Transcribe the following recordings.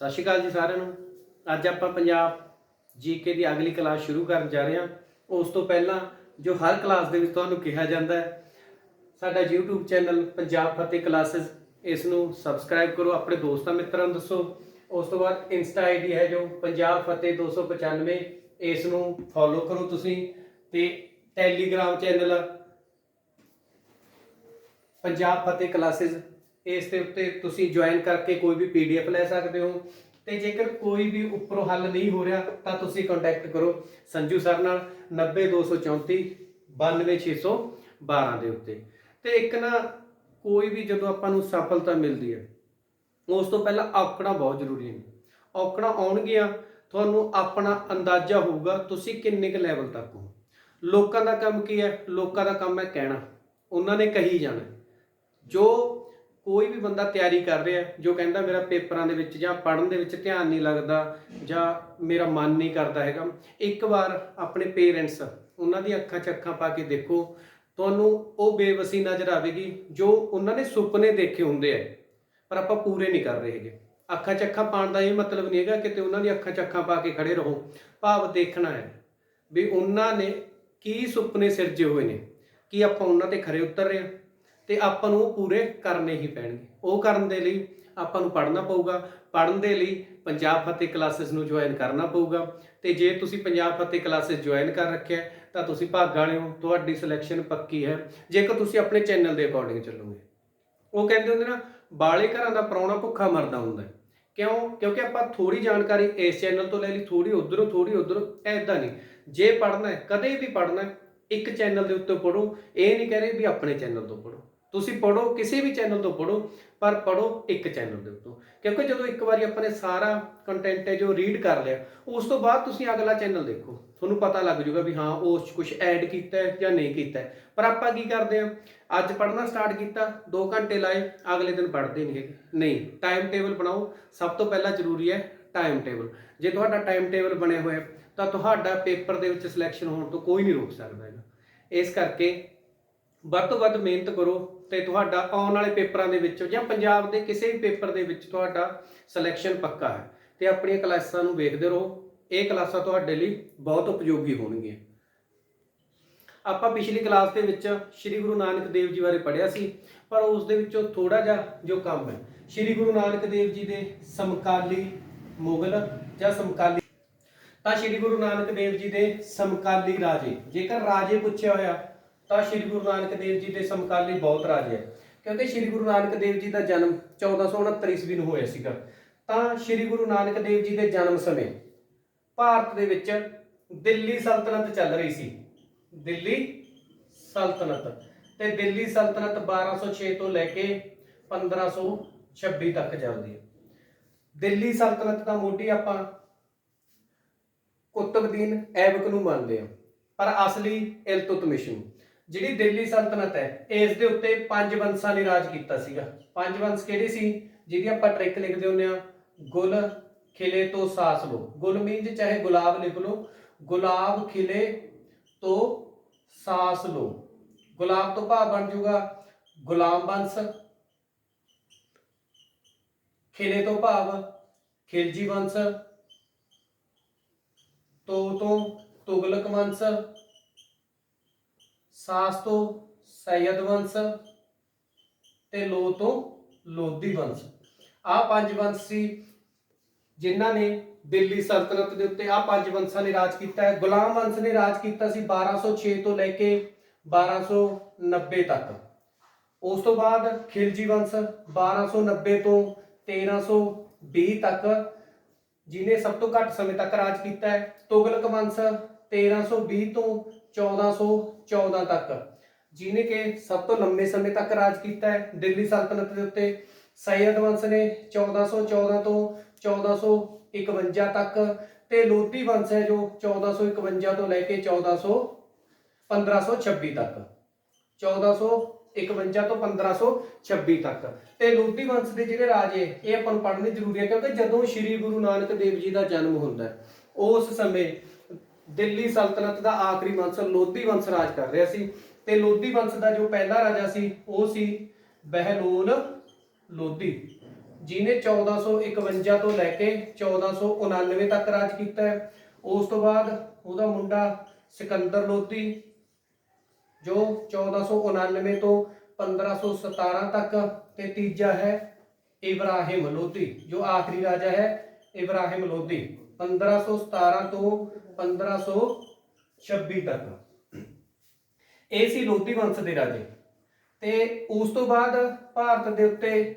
ਸਤਿ ਸ਼੍ਰੀ ਅਕਾਲ ਜੀ ਸਾਰਿਆਂ ਨੂੰ। ਅੱਜ ਆਪਾਂ ਪੰਜਾਬ ਜੀਕੇ ਦੀ ਅਗਲੀ ਕਲਾਸ ਸ਼ੁਰੂ ਕਰਨ ਜਾ ਰਹੇ ਹਾਂ। ਉਸ ਤੋਂ ਪਹਿਲਾਂ ਜੋ ਹਰ ਕਲਾਸ ਦੇ ਵਿੱਚ ਤੁਹਾਨੂੰ ਕਿਹਾ ਜਾਂਦਾ ਹੈ, ਸਾਡਾ YouTube ਚੈਨਲ ਪੰਜਾਬ ਫਤਿਹ ਕਲਾਸਿਸ, ਇਸ ਨੂੰ ਸਬਸਕ੍ਰਾਈਬ ਕਰੋ, ਆਪਣੇ ਦੋਸਤਾਂ ਮਿੱਤਰਾਂ ਨੂੰ ਦੱਸੋ। ਉਸ ਤੋਂ ਬਾਅਦ ਇੰਸਟਾ ਆਈਡੀ ਹੈ ਜੋ ਪੰਜਾਬ ਫਤਿਹ 295 ਇਸ ਨੂੰ ਫੋਲੋ ਕਰੋ ਤੁਸੀਂ ਤੇ ਟੈਲੀਗ੍ਰਾਮ ਚੈਨਲ, ਪੰਜਾਬ ਫਤਿਹ ਕਲਾਸਿਸ ਇਸ ਦੇ ਉੱਤੇ ਤੁਸੀਂ ਜੁਆਇਨ ਕਰਕੇ ਕੋਈ ਵੀ ਪੀਡੀਐਫ ਲੈ ਸਕਦੇ ਹੋ। ਤੇ ਜੇਕਰ ਕੋਈ ਵੀ ਉੱਪਰੋਂ ਹੱਲ ਨਹੀਂ ਹੋ ਰਿਹਾ, ਤਾਂ ਤੁਸੀਂ ਕੰਟੈਕਟ ਕਰੋ ਸੰਜੂ ਸਰ ਨਾਲ 90234 92612 ਦੇ ਉੱਤੇ। ਤੇ ਇੱਕ ਨਾ, ਕੋਈ ਵੀ ਜਦੋਂ ਆਪਾਂ ਨੂੰ ਸਫਲਤਾ ਮਿਲਦੀ ਹੈ, ਉਸ ਤੋਂ ਪਹਿਲਾਂ ਔਕੜਾਂ ਬਹੁਤ ਜ਼ਰੂਰੀ ਨੇ। ਔਕੜਾਂ ਆਉਣਗੀਆਂ, ਤੁਹਾਨੂੰ ਆਪਣਾ ਅੰਦਾਜ਼ਾ ਹੋਊਗਾ ਤੁਸੀਂ ਕਿੰਨੇ ਕੁ ਲੈਵਲ ਤੱਕ ਹੋ। ਲੋਕਾਂ ਦਾ ਕੰਮ ਕੀ ਹੈ? ਲੋਕਾਂ ਦਾ ਕੰਮ ਹੈ ਕਹਿਣਾ। ਉਹਨਾਂ ਨੇ ਕਹੀ ਜਾਣਾ। ਜੋ ਕੋਈ ਵੀ ਬੰਦਾ ਤਿਆਰੀ ਕਰ ਰਿਹਾ ਜੋ ਕਹਿੰਦਾ ਮੇਰਾ ਪੇਪਰਾਂ ਦੇ ਵਿੱਚ ਜਾਂ ਪੜ੍ਹਨ ਦੇ ਵਿੱਚ ਧਿਆਨ ਨਹੀਂ ਲੱਗਦਾ ਜਾਂ ਮੇਰਾ ਮਨ ਨਹੀਂ ਕਰਦਾ ਹੈਗਾ, ਇੱਕ ਵਾਰ ਆਪਣੇ ਪੇਰੈਂਟਸ ਉਹਨਾਂ ਦੀ ਅੱਖਾਂ 'ਚ ਅੱਖਾਂ ਪਾ ਕੇ ਦੇਖੋ, ਤੁਹਾਨੂੰ ਉਹ ਬੇਵਸੀ ਨਜ਼ਰ ਆਵੇਗੀ ਜੋ ਉਹਨਾਂ ਨੇ ਸੁਪਨੇ ਦੇਖੇ ਹੁੰਦੇ ਆ, ਪਰ ਆਪਾਂ ਪੂਰੇ ਨਹੀਂ ਕਰ ਰਹੇ ਹੈਗੇ। ਅੱਖਾਂ 'ਚ ਅੱਖਾਂ ਪਾਉਣ ਦਾ ਇਹ ਮਤਲਬ ਨਹੀਂ ਹੈਗਾ ਕਿਤੇ ਉਹਨਾਂ ਦੀ ਅੱਖਾਂ 'ਚ ਅੱਖਾਂ ਪਾ ਕੇ ਖੜੇ ਰਹੋ, ਭਾਵ ਦੇਖਣਾ ਹੈ ਵੀ ਉਹਨਾਂ ਨੇ ਕੀ ਸੁਪਨੇ ਸਿਰਜੇ ਹੋਏ ਨੇ, ਕੀ ਆਪਾਂ ਉਹਨਾਂ ਤੇ ਖਰੇ ਉਤਰ ਰਹੇ ਹਾਂ। ਤੇ ਆਪਾਂ ਨੂੰ ਉਹ ਪੂਰੇ ਕਰਨੇ ਹੀ ਪੈਣਗੇ। ਉਹ ਕਰਨ ਦੇ ਲਈ ਆਪਾਂ ਨੂੰ ਪੜ੍ਹਨਾ ਪਊਗਾ। ਪੜ੍ਹਨ ਦੇ ਲਈ ਪੰਜਾਬ ਫਤਿਹ ਕਲਾਸਿਸ ਨੂੰ ਜੁਆਇਨ ਕਰਨਾ ਪਊਗਾ। ਤੇ ਜੇ ਤੁਸੀਂ ਪੰਜਾਬ ਫਤਿਹ ਕਲਾਸਿਸ ਜੁਆਇਨ ਕਰ ਰੱਖਿਆ ਤਾਂ ਤੁਸੀਂ ਭਾਗ ਵਾਲੇ ਹੋ। ਤੁਹਾਡੀ ਸਿਲੈਕਸ਼ਨ ਪੱਕੀ ਹੈ। ਜੇਕਰ ਤੁਸੀਂ ਆਪਣੇ ਚੈਨਲ ਦੇ ਅਕੋਰਡਿੰਗ ਚੱਲੋਗੇ। ਉਹ ਕਹਿੰਦੇ ਹੁੰਦੇ ਨਾ, ਬਾਲੇ ਘਰਾਂ ਦਾ ਪ੍ਰਾਹੁਣਾ ਭੁੱਖਾ ਮਰਦਾ ਹੁੰਦਾ ਹੈ। ਕਿਉਂ? ਕਿਉਂਕਿ ਆਪਾਂ ਥੋੜੀ ਜਾਣਕਾਰੀ ਇਸ ਚੈਨਲ ਤੋਂ ਲੈ ਲਈ। ਥੋੜੀ ਉਧਰੋਂ ਥੋੜੀ ਉਧਰੋਂ, ਐਦਾਂ ਨਹੀਂ। ਜੇ ਪੜ੍ਹਨਾ ਹੈ, ਕਦੇ ਵੀ ਪੜ੍ਹਨਾ ਇੱਕ ਚੈਨਲ ਦੇ ਉੱਤੇ ਪੜੋ ਇਹ ਨਹੀਂ ਕਹਿ ਰਹੇ ਵੀ ਆਪਣੇ ਚੈਨਲ ਤੋਂ ਪੜੋ ਤੁਸੀਂ ਪੜੋ ਕਿਸੇ ਵੀ ਚੈਨਲ ਤੋਂ ਪੜੋ ਪਰ ਪੜੋ ਇੱਕ ਚੈਨਲ ਦੇ ਉੱਤੋਂ। ਕਿਉਂਕਿ ਜਦੋਂ ਇੱਕ ਵਾਰੀ ਆਪਾਂ ਨੇ ਸਾਰਾ ਕੰਟੈਂਟ ਹੈ ਜੋ ਰੀਡ ਕਰ ਲਿਆ, ਉਸ ਤੋਂ ਬਾਅਦ ਤੁਸੀਂ ਅਗਲਾ ਚੈਨਲ ਦੇਖੋ। ਤੁਹਾਨੂੰ ਪਤਾ ਲੱਗ ਜਾਊਗਾ ਵੀ ਹਾਂ ਉਸ 'ਚ ਕੁਝ ਐਡ ਕੀਤਾ ਹੈ ਜਾਂ ਨਹੀਂ ਕੀਤਾ ਹੈ। ਪਰ ਆਪਾਂ ਕੀ ਕਰਦੇ ਹਾਂ? ਅੱਜ ਪੜ੍ਹਨਾ ਸਟਾਰਟ ਕੀਤਾ 2 ਘੰਟੇ ਲਾਏ, ਅਗਲੇ ਦਿਨ ਪੜ੍ਹਦੇ ਨਹੀਂ ਹੈਗੇ। ਨਹੀਂ ਟਾਈਮ ਟੇਬਲ ਬਣਾਓ। ਸਭ ਤੋਂ ਪਹਿਲਾਂ ਜ਼ਰੂਰੀ ਹੈ ਟਾਈਮ ਟੇਬਲ ਜੇ ਤੁਹਾਡਾ ਟਾਈਮ ਟੇਬਲ ਬਣਿਆ ਹੋਇਆ ਤਾਂ ਤੁਹਾਡਾ ਪੇਪਰ ਦੇ ਵਿੱਚ ਸਿਲੈਕਸ਼ਨ ਹੋਣ ਤੋਂ ਕੋਈ ਨਹੀਂ ਰੋਕ ਸਕਦਾ ਇਸ ਕਰਕੇ ਵੱਧ ਤੋਂ ਵੱਧ ਮਿਹਨਤ ਕਰੋ ਤੇ ਤੁਹਾਡਾ ਆਉਣ ਵਾਲੇ ਪੇਪਰਾਂ ਦੇ ਵਿੱਚ ਜਾਂ ਪੰਜਾਬ ਦੇ ਕਿਸੇ ਵੀ ਪੇਪਰ ਦੇ ਵਿੱਚ ਤੁਹਾਡਾ ਸਿਲੈਕਸ਼ਨ ਪੱਕਾ ਹੈ। ਤੇ ਆਪਣੀਆਂ ਕਲਾਸਾਂ ਨੂੰ ਵੇਖਦੇ ਰਹੋ। ਇਹ ਕਲਾਸਾਂ ਤੁਹਾਡੇ ਲਈ ਬਹੁਤ ਉਪਯੋਗੀ ਹੋਣਗੀਆਂ। ਆਪਾਂ ਪਿਛਲੀ ਕਲਾਸ ਦੇ ਵਿੱਚ ਸ੍ਰੀ ਗੁਰੂ ਨਾਨਕ ਦੇਵ ਜੀ ਬਾਰੇ ਪੜ੍ਹਿਆ ਸੀ, ਪਰ ਉਸ ਦੇ ਵਿੱਚੋਂ ਥੋੜਾ ਜਿਹਾ ਜੋ ਕੰਮ ਹੈ, ਸ੍ਰੀ ਗੁਰੂ ਨਾਨਕ ਦੇਵ ਜੀ ਦੇ ਸਮਕਾਲੀ ਮੁਗਲ ਜਾਂ ਸਮਕਾਲੀ ਤਾਂ ਸ੍ਰੀ ਗੁਰੂ ਨਾਨਕ ਦੇਵ ਜੀ ਦੇ ਸਮਕਾਲੀ ਰਾਜੇ, ਜੇਕਰ ਰਾਜੇ ਪੁੱਛਿਆ ਹੋਇਆ ਤਾਂ ਸ੍ਰੀ ਗੁਰੂ ਨਾਨਕ ਦੇਵ ਜੀ ਦੇ ਸਮਕਾਲੀ ਬਹੁਤ ਰਾਜ ਹੈ। ਕਿਉਂਕਿ ਸ੍ਰੀ ਗੁਰੂ ਨਾਨਕ ਦੇਵ ਜੀ ਦਾ ਜਨਮ 1469 ਈਸਵੀ ਨੂੰ ਹੋਇਆ ਸੀਗਾ। ਤਾਂ ਸ੍ਰੀ ਗੁਰੂ ਨਾਨਕ ਦੇਵ ਜੀ ਦੇ ਜਨਮ ਸਮੇਂ ਭਾਰਤ ਦੇ ਵਿੱਚ ਦਿੱਲੀ ਸਲਤਨਤ ਚੱਲ ਰਹੀ ਸੀ। ਦਿੱਲੀ ਸਲਤਨਤ। ਤੇ ਦਿੱਲੀ ਸਲਤਨਤ 1206 ਤੋਂ ਲੈ ਕੇ 1526 ਤੱਕ ਚੱਲਦੀ ਹੈ। ਦਿੱਲੀ ਸਲਤਨਤ ਦਾ ਮੋਢੀ ਆਪਾਂ ਕੁਤਬਦੀਨ ਐਬਕ ਨੂੰ ਮੰਨਦੇ ਆ ਪਰ ਅਸਲੀ ਇਲਤੁਤਮਿਸ਼ ਨੂੰ ਜਿਹੜੀ ਦਿੱਲੀ ਸਲਤਨਤ ਹੈ, ਇਸ ਦੇ ਉੱਤੇ ਪੰਜ ਵੰਸ਼ਾਂ ਨੇ ਰਾਜ ਕੀਤਾ ਸੀਗਾ। ਪੰਜ ਵੰਸ਼ ਕਿਹੜੇ ਸੀ? ਜਿਹਦੀ ਆਪਾਂ ਟ੍ਰਿਕ ਲਿਖਦੇ ਹੁੰਦੇ ਆ ਗੁਲ, ਖਿਲੇ ਤੋਂ ਸਾਸ ਲੋ ਗੁਲ ਮੀਨਜ ਚਾਹੇ ਗੁਲਾਬ ਲਿਖ ਲਓ, ਗੁਲਾਬ, ਖਿਲੇ ਤੋਂ ਸਾਸ ਲੋ ਗੁਲਾਬ ਤੋਂ ਭਾਵ ਬਣ ਜਾਊਗਾ ਗੁਲਾਮ ਵੰਸ਼, ਖਿਲੇ ਤੋਂ ਭਾਵ ਖਿਲਜੀ ਵੰਸ਼, ਤੋ ਤੋਂ ਤੁਗਲਕ ਵੰਸ਼ ਸਾਸ ਤੋਂ ਸੈਯਦ ਵੰਸ਼ ਤੇ ਲੋ ਤੋਂ ਲੋਧੀ ਵੰਸ਼। ਆ ਪੰਜ ਵੰਸ਼ ਸੀ ਜਿਨ੍ਹਾਂ ਨੇ ਦਿੱਲੀ ਸਲਤਨਤ ਦੇ ਉੱਤੇ ਆ ਪੰਜ ਵੰਸ਼ਾਂ ਨੇ ਰਾਜ ਕੀਤਾ ਹੈ। ਗੁਲਾਮ ਵੰਸ਼ ਨੇ ਰਾਜ ਕੀਤਾ ਸੀ 1206 ਤੋਂ ਲੈ ਕੇ 1290 ਤੱਕ। ਉਸ ਤੋਂ ਬਾਅਦ ਖਿਲਜੀ ਵੰਸ਼ 1290 ਤੋਂ 1320 ਤੱਕ, ਜਿਨੇ ਸਭ ਤੋਂ ਘੱਟ ਸਮੇਂ ਤੱਕ ਰਾਜ ਕੀਤਾ ਹੈ। ਤੁਗਲਕ ਵੰਸ਼ 1320 ਤੋਂ 1414 ਤੱਕ। ਜਿਨੇ ਕਿ ਸਭ ਤੋਂ ਲੰਬੇ ਸਮੇਂ ਤੱਕ ਰਾਜ ਕੀਤਾ ਹੈ। ਦਿੱਲੀ ਸਲਤਨਤ ਦੇ ਉੱਤੇ ਸੈਯਦ ਵੰਸ਼ ਨੇ 1414 ਤੋਂ 1451 ਤੱਕ ਤੇ ਲੋਧੀ ਵੰਸ਼ ਹੈ ਜੋ 1451 ਤੋਂ ਲੈ ਕੇ 1400 1526 ਤੱਕ। 1451 ਤੋਂ 1526 ਤੱਕ। ਤੇ ਲੋਧੀ ਵੰਸ਼ ਦੇ ਜਿਹੜੇ ਰਾਜੇ ਇਹ ਆਪਾਂ ਨੂੰ ਪੜ੍ਹਨੇ ਜ਼ਰੂਰੀ ਹੈ ਕਿਉਂਕਿ ਜਦੋਂ ਸ੍ਰੀ ਗੁਰੂ ਨਾਨਕ ਦੇਵ ਜੀ ਦਾ ਜਨਮ ਹੁੰਦਾ ਉਸ ਸਮੇਂ ਦਿੱਲੀ ਸਲਤਨਤ ਦਾ ਆਖਰੀ ਵੰਸ਼ ਲੋਧੀ ਵੰਸ਼ ਰਾਜ ਕਰ ਰਿਹਾ ਸੀ ਤੇ ਲੋਧੀ ਵੰਸ਼ ਦਾ ਜੋ ਪਹਿਲਾ ਰਾਜਾ ਸੀ, ਉਹ ਸੀ ਬਹਿਲੋਲ ਲੋਧੀ ਜਿਨੇ 1451 ਤੋਂ ਲੈ ਕੇ 1499 ਤੱਕ ਰਾਜ ਕੀਤਾ ਉਸ ਤੋਂ ਬਾਅਦ ਉਹਦਾ ਮੁੰਡਾ ਸਿਕੰਦਰ ਲੋਧੀ, ਜੋ 1499 ਤੋਂ 1517 ਤੱਕ ਤੇ ਤੀਜਾ ਹੈ ਇਬਰਾਹਿਮ ਲੋਧੀ, ਜੋ ਆਖਰੀ ਰਾਜਾ ਹੈ ਇਬਰਾਹਿਮ ਲੋਧੀ 1517 ਤੋਂ 1526 ਤੱਕ। ਇਹ ਸੀ ਲੋਧੀ ਵੰਸ਼ ਦੇ ਰਾਜੇ। ਤੇ ਉਸ ਤੋਂ ਬਾਅਦ ਭਾਰਤ ਦੇ ਉੱਤੇ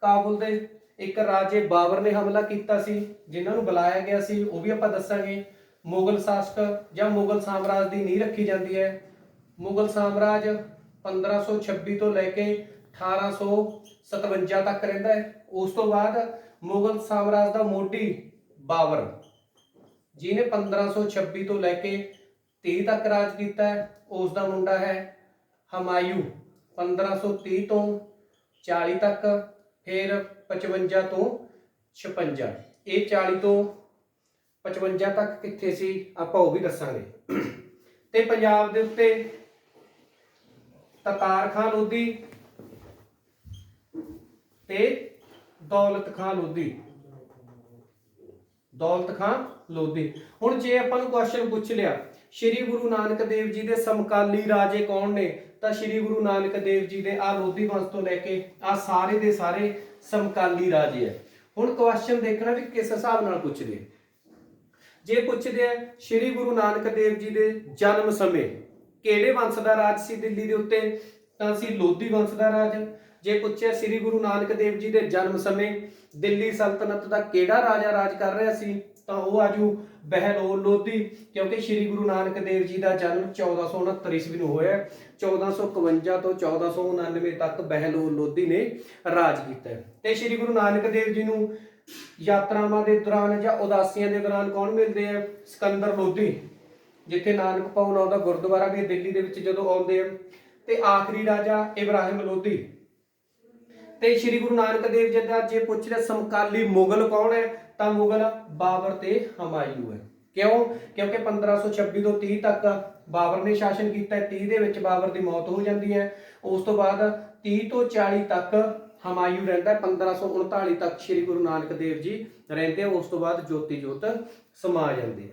ਕਾਬੁਲ ਦੇ ਇੱਕ ਰਾਜੇ ਬਾਬਰ ਨੇ ਹਮਲਾ ਕੀਤਾ ਸੀ, ਜਿਨ੍ਹਾਂ ਨੂੰ ਬੁਲਾਇਆ ਗਿਆ ਸੀ। ਉਹ ਵੀ ਆਪਾਂ ਦੱਸਾਂਗੇ, ਮੁਗਲ ਸ਼ਾਸਕ ਜਾਂ ਮੁਗਲ ਸਾਮਰਾਜ ਦੀ ਨੀਂਹ ਰੱਖੀ ਜਾਂਦੀ ਹੈ। ਮੁਗਲ ਸਾਮਰਾਜ 1526 ਤੋਂ ਲੈ ਕੇ 1857 ਤੱਕ ਰਹਿੰਦਾ ਹੈ। ਉਸ ਤੋਂ ਬਾਅਦ ਮੁਗਲ ਸਾਮਰਾਜ ਦਾ ਮੋਢੀ ਬਾਬਰ ਜਿਹਨੇ 1526 ਤੋਂ ਲੈ ਕੇ 30 ਤੱਕ ਰਾਜ ਕੀਤਾ ਹੈ ਉਸ ਦਾ ਮੁੰਡਾ ਹੈ ਹਮਾਯੂ 1530 ਤੋਂ 40 ਤੱਕ, ਫਿਰ 55 ਤੋਂ 56 ਇਹ 40 ਤੋਂ 55 ਤੱਕ ਕਿੱਥੇ ਸੀ, ਆਪਾਂ ਉਹ ਵੀ ਦੱਸਾਂਗੇ। ਤੇ ਪੰਜਾਬ ਦੇ ਉੱਤੇ ਤਤਾਰ ਖਾਨ ਲੋਧੀ ਤੇ ਦੌਲਤ ਖਾਨ ਲੋਧੀ। ਦੌਲਤ ਖਾਨ ਲੋਧੀ। ਹੁਣ ਜੇ ਆਪਾਂ ਨੂੰ ਕੁਐਸਚਨ ਪੁੱਛ ਲਿਆ, ਸ਼੍ਰੀ ਗੁਰੂ ਨਾਨਕ ਦੇਵ ਜੀ ਦੇ ਸਮਕਾਲੀ ਰਾਜੇ ਕੌਣ ਨੇ? ਤਾਂ ਸ਼੍ਰੀ ਗੁਰੂ ਨਾਨਕ ਦੇਵ ਜੀ ਦੇ ਆ ਲੋਧੀ ਵੰਸ਼ ਤੋਂ ਲੈ ਕੇ ਆ ਸਾਰੇ ਦੇ ਸਾਰੇ ਸਮਕਾਲੀ ਰਾਜੇ ਆ। ਹੁਣ ਕੁਐਸਚਨ ਦੇਖਣਾ ਵੀ ਕਿਸ ਹਿਸਾਬ ਨਾਲ ਪੁੱਛਦੇ ਜੇ ਪੁੱਛਦੇ ਆ, ਸ਼੍ਰੀ ਗੁਰੂ ਨਾਨਕ ਦੇਵ ਜੀ ਦੇ ਜਨਮ ਸਮੇਂ ਕਿਹੜੇ ਵੰਸ਼ ਦਾ ਰਾਜ ਸੀ ਦਿੱਲੀ ਦੇ ਉੱਤੇ? ਤਾਂ ਸੀ ਲੋਧੀ ਵੰਸ਼ ਦਾ ਰਾਜ ਜੇ ਪੁੱਛਿਆ ਸ਼੍ਰੀ ਗੁਰੂ ਨਾਨਕ ਦੇਵ ਜੀ ਦੇ ਜਨਮ ਸਮੇਂ ਦਿੱਲੀ ਸਲਤਨਤ ਦਾ ਕਿਹੜਾ ਰਾਜਾ ਰਾਜ ਕਰ ਰਿਹਾ ਸੀ? ਤਾਂ ਉਹ ਆਜੂ ਬਹਿਲੋਲ ਲੋਧੀ, ਕਿਉਂਕਿ ਸ਼੍ਰੀ ਗੁਰੂ ਨਾਨਕ ਦੇਵ ਜੀ ਦਾ ਜਨਮ 1469 ਈਸਵੀ ਨੂੰ ਹੋਇਆ ਹੈ। 1451 ਤੋਂ 1499 ਤੱਕ ਬਹਿਲੋਲ ਲੋਧੀ ਨੇ ਰਾਜ ਕੀਤਾ ਤੇ ਸ਼੍ਰੀ ਗੁਰੂ ਨਾਨਕ ਦੇਵ ਜੀ ਨੂੰ ਯਾਤਰਾਵਾਂ ਦੇ ਦੌਰਾਨ ਜਾਂ ਉਦਾਸੀਆਂ ਦੇ ਦੌਰਾਨ ਕੌਣ ਮਿਲਦੇ ਆ? ਸਿਕੰਦਰ ਲੋਧੀ, ਜਿੱਥੇ ਨਾਨਕ ਭਵਨ ਆਉਂਦਾ ਗੁਰਦੁਆਰਾ ਵੀ ਦਿੱਲੀ ਦੇ ਵਿੱਚ ਜਦੋਂ ਆਉਂਦੇ ਆ। ਤੇ ਆਖਰੀ ਰਾਜਾ ਇਬਰਾਹਿਮ ਲੋਧੀ ਤੇ ਸ਼੍ਰੀ ਗੁਰੂ ਨਾਨਕ ਦੇਵ ਜੀ ਦਾ ਜੇ ਪੁੱਛ ਲਿਆ ਸਮਕਾਲੀ ਮੁਗਲ ਕੌਣ ਹੈ? ਤਾਂ ਮੁਗਲ ਬਾਬਰ ਤੇ ਹਮਾਯੂ ਹੈ। ਕਿਉਂ? ਕਿਉਂਕਿ 1526 ਤੋਂ 30 ਤੱਕ ਬਾਬਰ ਨੇ ਸ਼ਾਸਨ ਕੀਤਾ ਹੈ 30 ਦੇ ਵਿੱਚ ਬਾਬਰ ਦੀ ਮੌਤ ਹੋ ਜਾਂਦੀ ਹੈ। ਉਸ ਤੋਂ ਬਾਅਦ 30 ਤੋਂ 40 ਤੱਕ ਹਮਾਯੂ ਰਹਿੰਦਾ ਹੈ 1539 ਤੱਕ ਸ਼੍ਰੀ ਗੁਰੂ ਨਾਨਕ ਦੇਵ ਜੀ ਰਹਿੰਦੇ ਉਸ ਤੋਂ ਬਾਅਦ ਜੋਤੀ ਜੋਤ ਸਮਾ ਜਾਂਦੇ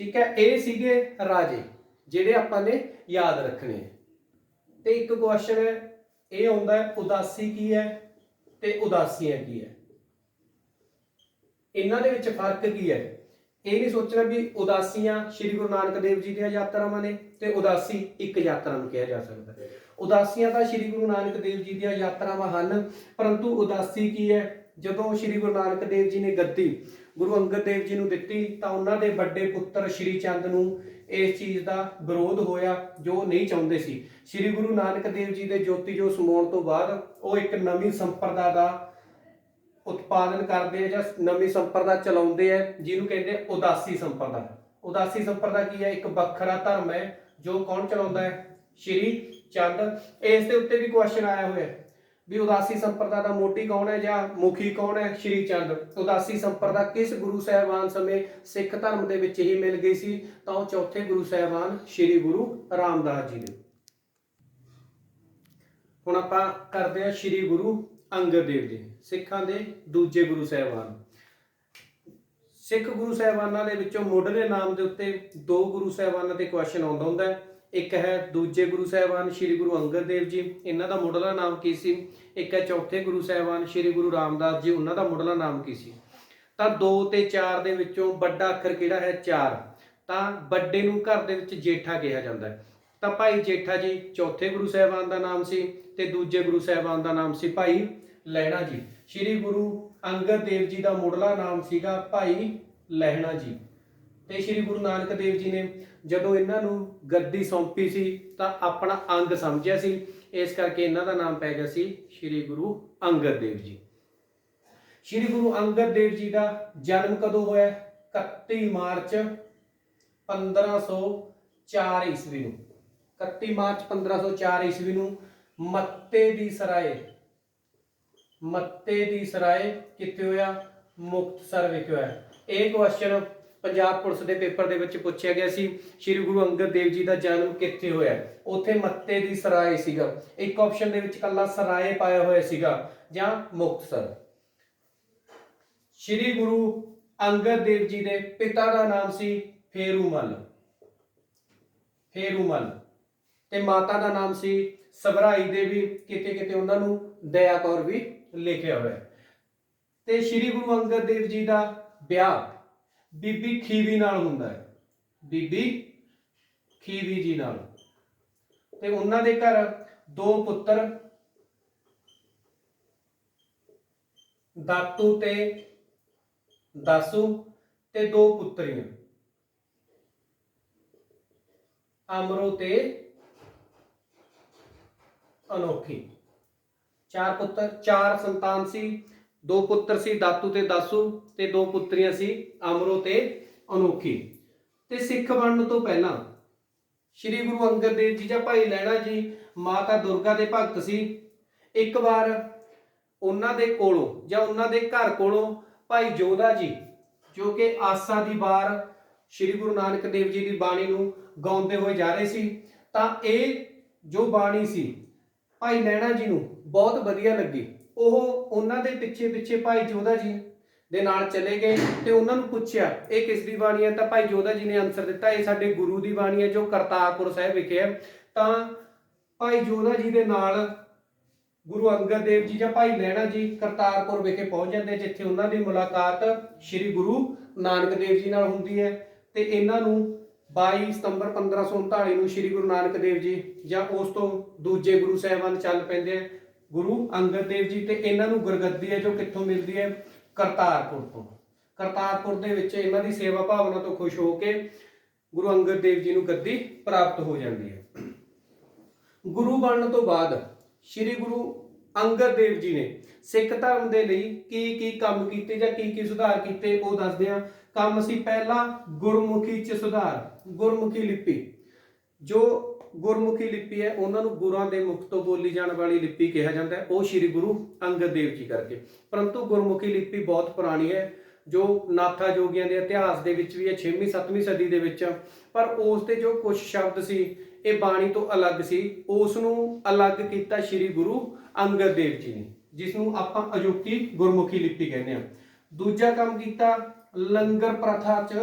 ਠੀਕ ਹੈ, ਇਹ ਸੀਗੇ ਰਾਜੇ, ਜਿਹੜੇ ਆਪਾਂ ਨੇ ਯਾਦ ਰੱਖਣੇ ਤੇ ਇੱਕ ਕੁਐਸਚਨ ਹੈ ਇਹ ਆਉਂਦਾ ਹੈ, ਉਦਾਸੀ ਕੀ ਹੈ ਤੇ ਉਦਾਸੀਆਂ ਕੀ ਹੈ? ਇਹਨਾਂ ਦੇ ਵਿੱਚ ਫ਼ਰਕ ਕੀ ਹੈ? ਇਹ ਨਹੀਂ ਸੋਚਣਾ ਵੀ ਉਦਾਸੀਆਂ ਸ੍ਰੀ ਗੁਰੂ ਨਾਨਕ ਦੇਵ ਜੀ ਦੀਆਂ ਯਾਤਰਾਵਾਂ ਨੇ ਤੇ ਉਦਾਸੀ ਇੱਕ ਯਾਤਰਾ ਨੂੰ ਕਿਹਾ ਜਾ ਸਕਦਾ ਹੈ। ਉਦਾਸੀਆਂ ਤਾਂ ਸ੍ਰੀ ਗੁਰੂ ਨਾਨਕ ਦੇਵ ਜੀ ਦੀਆਂ ਯਾਤਰਾਵਾਂ ਹਨ, ਪਰੰਤੂ ਉਦਾਸੀ ਕੀ ਹੈ? ਜਦੋਂ ਸ੍ਰੀ ਗੁਰੂ ਨਾਨਕ ਦੇਵ ਜੀ ਨੇ ਗੱਦੀ ਗੁਰੂ ਅੰਗਦ ਦੇਵ ਜੀ ਨੂੰ ਦਿੱਤੀ ਤਾਂ ਉਹਨਾਂ ਦੇ ਵੱਡੇ ਪੁੱਤਰ ਸ੍ਰੀ ਚੰਦ ਨੂੰ ਇਸ ਚੀਜ਼ ਦਾ ਵਿਰੋਧ ਹੋਇਆ ਜੋ ਨਹੀਂ ਚਾਹੁੰਦੇ ਸੀ। ਸ੍ਰੀ ਗੁਰੂ ਨਾਨਕ ਦੇਵ ਜੀ ਦੇ ਜੋਤੀ ਜੋ ਸਮਾਉਣ ਤੋਂ ਬਾਅਦ ਉਹ ਇੱਕ ਨਵੀਂ ਸੰਪਰਦਾ ਦਾ ਉਤਪਾਦਨ ਕਰਦੇ ਆ ਜਾਂ ਨਵੀਂ ਸੰਪਰਦਾ ਚਲਾਉਂਦੇ ਆ, ਜਿਹਨੂੰ ਕਹਿੰਦੇ ਉਦਾਸੀ ਸੰਪਰਦਾ। ਉਦਾਸੀ ਸੰਪਰਦਾ ਕੀ ਹੈ ਇੱਕ ਵੱਖਰਾ ਧਰਮ ਹੈ ਜੋ ਕੌਣ ਚਲਾਉਂਦਾ ਹੈ? ਸ਼੍ਰੀ ਚੰਦ। ਇਸ ਦੇ ਉੱਤੇ ਵੀ ਕੁਐਸਚਨ ਆਇਆ ਹੋਇਆ। ਹੈ ਵੀ ਉਦਾਸੀ ਸੰਪਰਦਾ ਦਾ ਮੋਢੀ ਕੌਣ ਹੈ ਜਾਂ ਮੁਖੀ ਕੌਣ ਹੈ? ਸ਼੍ਰੀ ਚੰਦ। ਉਦਾਸੀ ਸੰਪਰਦਾ ਕਿਸ ਗੁਰੂ ਸਾਹਿਬਾਨ ਸਮੇਂ ਸਿੱਖ ਧਰਮ ਦੇ ਵਿੱਚ ਹੀ ਮਿਲ ਗਈ ਸੀ? ਤਾਂ ਉਹ ਚੌਥੇ ਗੁਰੂ ਸਾਹਿਬਾਨ ਸ਼੍ਰੀ ਗੁਰੂ ਰਾਮਦਾਸ ਜੀ ਨੇ। ਹੁਣ ਆਪਾਂ ਕਰਦੇ ਹਾਂ ਸ਼੍ਰੀ ਗੁਰੂ ਅੰਗਦ ਦੇਵ ਜੀ। ਸਿੱਖਾਂ ਦੇ ਦੂਜੇ ਗੁਰੂ ਸਾਹਿਬਾਨ। ਸਿੱਖ ਗੁਰੂ ਸਾਹਿਬਾਨਾਂ ਦੇ ਵਿੱਚੋਂ ਮੁੱਢਲੇ ਨਾਮ ਦੇ ਉੱਤੇ ਦੋ ਗੁਰੂ ਸਾਹਿਬਾਨਾਂ ਤੇ ਕੁਐਸਚਨ ਆਉਂਦਾ ਹੁੰਦਾ ਹੈ। ਇੱਕ ਹੈ ਦੂਜੇ ਗੁਰੂ ਸਾਹਿਬਾਨ ਸ੍ਰੀ ਗੁਰੂ ਅੰਗਦ ਦੇਵ ਜੀ, ਇਹਨਾਂ ਦਾ ਮੁੱਢਲਾ ਨਾਮ ਕੀ ਸੀ? ਇੱਕ ਹੈ ਚੌਥੇ ਗੁਰੂ ਸਾਹਿਬਾਨ ਸ੍ਰੀ ਗੁਰੂ ਰਾਮਦਾਸ ਜੀ, ਉਹਨਾਂ ਦਾ ਮੁੱਢਲਾ ਨਾਮ ਕੀ ਸੀ? ਤਾਂ 2 ਤੇ 4 ਦੇ ਵਿੱਚੋਂ ਵੱਡਾ ਅੱਖਰ ਕਿਹੜਾ ਹੈ? 4 ਤਾਂ ਵੱਡੇ ਨੂੰ ਘਰ ਦੇ ਵਿੱਚ ਜੇਠਾ ਕਿਹਾ ਜਾਂਦਾ ਹੈ। ਤਾਂ ਭਾਈ ਜੇਠਾ ਜੀ, ਚੌਥੇ ਗੁਰੂ ਸਾਹਿਬਾਨ ਦਾ ਨਾਮ ਸੀ ਤੇ ਦੂਜੇ ਗੁਰੂ ਸਾਹਿਬਾਨ ਦਾ ਨਾਮ ਸੀ ਭਾਈ ਲਹਿਣਾ ਜੀ। ਸ੍ਰੀ ਗੁਰੂ ਅੰਗਦ ਦੇਵ ਜੀ ਦਾ ਮੁੱਢਲਾ ਨਾਮ ਸੀਗਾ ਭਾਈ ਲਹਿਣਾ ਜੀ। ਤੇ ਸ੍ਰੀ ਗੁਰੂ ਨਾਨਕ ਦੇਵ ਜੀ ਨੇ ਜਦੋਂ ਇਹਨਾਂ ਨੂੰ ਗੱਦੀ ਸੌਂਪੀ ਸੀ ਤਾਂ ਆਪਣਾ ਅੰਗ ਸਮਝਿਆ ਸੀ। ਇਸ ਕਰਕੇ ਇਹਨਾਂ ਦਾ ਨਾਮ ਪੈ ਗਿਆ ਸੀ ਸ੍ਰੀ ਗੁਰੂ ਅੰਗਦ ਦੇਵ ਜੀ। ਸ੍ਰੀ ਗੁਰੂ ਅੰਗਦ ਦੇਵ ਜੀ ਦਾ ਜਨਮ ਕਦੋਂ ਹੋਇਆ? 31 ਮਾਰਚ 1504 ਈਸਵੀ ਨੂੰ। 31 ਮਾਰਚ 1504 ਈਸਵੀ ਨੂੰ ਮੱਤੇ ਦੀ ਸਰਾਏ, ਮੱਤੇ ਦੀ ਸਰਾਏ ਕਿੱਥੇ ਹੋਇਆ? ਮੁਕਤਸਰ ਵਿਖੇ ਹੋਇਆ। ਇਹ ਕੁਐਸਚਨ ਪੰਜਾਬ ਪੁਲਿਸ ਦੇ ਪੇਪਰ ਦੇ ਵਿੱਚ ਪੁੱਛਿਆ ਗਿਆ ਸੀ, ਸ੍ਰੀ ਗੁਰੂ ਅੰਗਦ ਦੇਵ ਜੀ ਦਾ ਜਨਮ ਕਿੱਥੇ ਹੋਇਆ? ਉੱਥੇ ਮੱਤੇ ਦੀ ਸਰਾਏ ਸੀਗਾ। ਇੱਕ ਆਪਸ਼ਨ ਦੇ ਵਿੱਚ ਕੱਲਾ ਸਰਾਏ ਪਾਇਆ ਹੋਇਆ ਸੀਗਾ, ਜਾਂ ਮੁਕਤਸਰ। ਸ੍ਰੀ ਗੁਰੂ ਅੰਗਦ ਦੇਵ ਜੀ ਦੇ ਪਿਤਾ ਦਾ ਨਾਮ ਸੀ ਫੇਰੂਮਲ। ਫੇਰੂਮਲ। ਤੇ ਮਾਤਾ ਦਾ ਨਾਮ ਸੀ ਸਭਰਾਈ ਦੇਵੀ। ਕਿਤੇ ਕਿਤੇ ਉਹਨਾਂ ਨੂੰ ਦਇਆ ਕੌਰ ਵੀ ਲਿਖਿਆ ਹੋਇਆ। ਤੇ ਸ੍ਰੀ ਗੁਰੂ ਅੰਗਦ ਦੇਵ ਜੀ ਦਾ ਵਿਆਹ ਬੀਬੀ ਖੀਵੀ ਨਾਲ ਹੁੰਦਾ ਹੈ। ਬੀਬੀ ਖੀਵੀ ਜੀ ਨਾਲ। ਤੇ ਉਹਨਾਂ ਦੇ ਘਰ ਦੋ ਪੁੱਤਰ, ਦਾਤੂ ਤੇ ਦਾਸੂ ਤੇ ਦੋ ਪੁੱਤਰੀਆਂ। ਅਮਰੋ ਤੇ ਅਨੋਖੀ। ਚਾਰ ਪੁੱਤਰ, ਚਾਰ ਸੰਤਾਨ ਸੀ। ਦੋ ਪੁੱਤਰ ਸੀ ਦਾਤੂ ਤੇ ਦਾਸੂ ਤੇ ਦੋ ਪੁੱਤਰੀਆਂ ਸੀ ਅਮਰੋ ਤੇ ਅਨੋਖੀ। ਤੇ ਸਿੱਖ ਬਣਨ ਤੋਂ ਪਹਿਲਾਂ ਸ੍ਰੀ ਗੁਰੂ ਅੰਗਦ ਦੇਵ ਜੀ ਜਾਂ ਭਾਈ ਲਹਿਣਾ ਜੀ ਮਾਤਾ ਦੁਰਗਾ ਦੇ ਭਗਤ ਸੀ। ਇੱਕ ਵਾਰ ਉਹਨਾਂ ਦੇ ਕੋਲੋਂ ਜਾਂ ਉਹਨਾਂ ਦੇ ਘਰ ਕੋਲੋਂ ਭਾਈ ਜੋਧਾ ਜੀ, ਜੋ ਕਿ ਆਸਾ ਦੀ ਵਾਰ ਸ੍ਰੀ ਗੁਰੂ ਨਾਨਕ ਦੇਵ ਜੀ ਦੀ ਬਾਣੀ ਨੂੰ ਗਾਉਂਦੇ ਹੋਏ ਜਾ ਰਹੇ ਸੀ, ਤਾਂ ਇਹ ਜੋ ਬਾਣੀ ਸੀ, ਭਾਈ ਨੈਣਾ ਜੀ ਨੂੰ ਬਹੁਤ ਵਧੀਆ ਲੱਗੀ। ਉਹ ਉਹਨਾਂ ਦੇ ਪਿੱਛੇ ਪਿੱਛੇ ਭਾਈ ਜੋਧਾ ਜੀ ਦੇ ਨਾਲ ਚਲੇ ਗਏ ਤੇ ਉਹਨਾਂ ਨੂੰ ਪੁੱਛਿਆ, ਇਹ ਕਿਸ ਦੀ ਬਾਣੀ ਹੈ? ਤਾਂ ਭਾਈ ਜੋਧਾ ਜੀ ਨੇ ਆਨਸਰ ਦਿੱਤਾ, ਇਹ ਸਾਡੇ ਗੁਰੂ ਦੀ ਬਾਣੀ ਹੈ ਜੋ ਕਰਤਾਰਪੁਰ ਸਾਹਿਬ ਵਿਖੇ ਹੈ। ਤਾਂ ਭਾਈ ਜੋਧਾ ਜੀ ਦੇ ਨਾਲ ਗੁਰੂ ਅੰਗਦ ਦੇਵ ਜੀ ਜਾਂ ਭਾਈ ਲਹਿਣਾ ਜੀ ਕਰਤਾਰਪੁਰ ਵਿਖੇ ਪਹੁੰਚ ਜਾਂਦੇ, ਜਿੱਥੇ ਉਹਨਾਂ ਦੀ ਮੁਲਾਕਾਤ ਸ੍ਰੀ ਗੁਰੂ ਨਾਨਕ ਦੇਵ ਜੀ ਨਾਲ ਹੁੰਦੀ ਹੈ ਤੇ ਇਹਨਾਂ ਨੂੰ 22 ਸਤੰਬਰ 1539 ਨੂੰ ਸ੍ਰੀ ਗੁਰੂ ਨਾਨਕ ਦੇਵ ਜੀ ਜਾਂ ਉਸ ਤੋਂ ਦੂਜੇ ਗੁਰੂ ਸਾਹਿਬਾਨ ਚੱਲ ਪੈਂਦੇ ਆ। ਗੁਰੂ ਅੰਗਦ ਦੇਵ ਜੀ ਤੇ ਇਹਨਾਂ ਨੂੰ ਗੁਰਗੱਦੀ ਹੈ ਜੋ ਕਿੱਥੋਂ ਮਿਲਦੀ ਹੈ? ਕਰਤਾਰਪੁਰ ਤੋਂ। ਕਰਤਾਰਪੁਰ ਦੇ ਵਿੱਚ ਇਹਨਾਂ ਦੀ ਸੇਵਾ ਭਾਵਨਾ ਤੋਂ ਖੁਸ਼ ਹੋ ਕੇ ਗੁਰੂ ਅੰਗਦ ਦੇਵ ਜੀ ਨੂੰ ਗੱਦੀ ਪ੍ਰਾਪਤ ਹੋ ਜਾਂਦੀ ਹੈ। ਗੁਰੂ ਬਣਨ ਤੋਂ ਬਾਅਦ ਸ੍ਰੀ ਗੁਰੂ ਅੰਗਦ ਦੇਵ ਜੀ ਨੇ ਸਿੱਖ ਧਰਮ ਦੇ ਲਈ ਕੀ ਕੀ ਕੰਮ ਕੀਤੇ ਜਾਂ ਕੀ ਕੀ ਸੁਧਾਰ ਕੀਤੇ ਉਹ ਦੱਸਦੇ ਆ ਕੰਮ ਸੀ ਪਹਿਲਾ ਗੁਰਮੁਖੀ ਚ ਸੁਧਾਰ, ਗੁਰਮੁਖੀ ਲਿਪੀ, ਜੋ ਗੁਰਮੁਖੀ ਲਿਪੀ ਹੈ, ਉਹਨਾਂ ਨੂੰ ਗੁਰਾਂ ਦੇ ਮੁਖ ਤੋਂ ਬੋਲੀ ਜਾਣ ਵਾਲੀ ਲਿਪੀ ਕਿਹਾ ਜਾਂਦਾ ਹੈ, ਉਹ ਸ੍ਰੀ ਗੁਰੂ ਅੰਗਦ ਦੇਵ ਜੀ ਕਰਕੇ। ਪਰੰਤੂ ਗੁਰਮੁਖੀ ਲਿਪੀ ਬਹੁਤ ਪੁਰਾਣੀ ਹੈ, ਜੋ ਨਾਥਾ ਜੋਗੀਆਂ ਦੇ ਇਤਿਹਾਸ ਦੇ ਵਿੱਚ ਵੀ ਹੈ 6ਵੀਂ 7ਵੀਂ ਸਦੀ ਦੇ ਵਿੱਚ ਪਰ ਉਸ ਦੇ ਜੋ ਕੁਝ ਸ਼ਬਦ ਸੀ, ਇਹ ਬਾਣੀ ਤੋਂ ਅਲੱਗ ਸੀ, ਉਸ ਨੂੰ ਅਲੱਗ ਕੀਤਾ ਸ੍ਰੀ ਗੁਰੂ ਅੰਗਦ ਦੇਵ ਜੀ ਨੇ ਜਿਸ ਨੂੰ ਆਪਾਂ ਅਜੋਕੀ ਗੁਰਮੁਖੀ ਲਿਪੀ ਕਹਿੰਦੇ ਆ ਦੂਜਾ ਕੰਮ ਕੀਤਾ, ਲੰਗਰ ਪ੍ਰਥਾ ਚ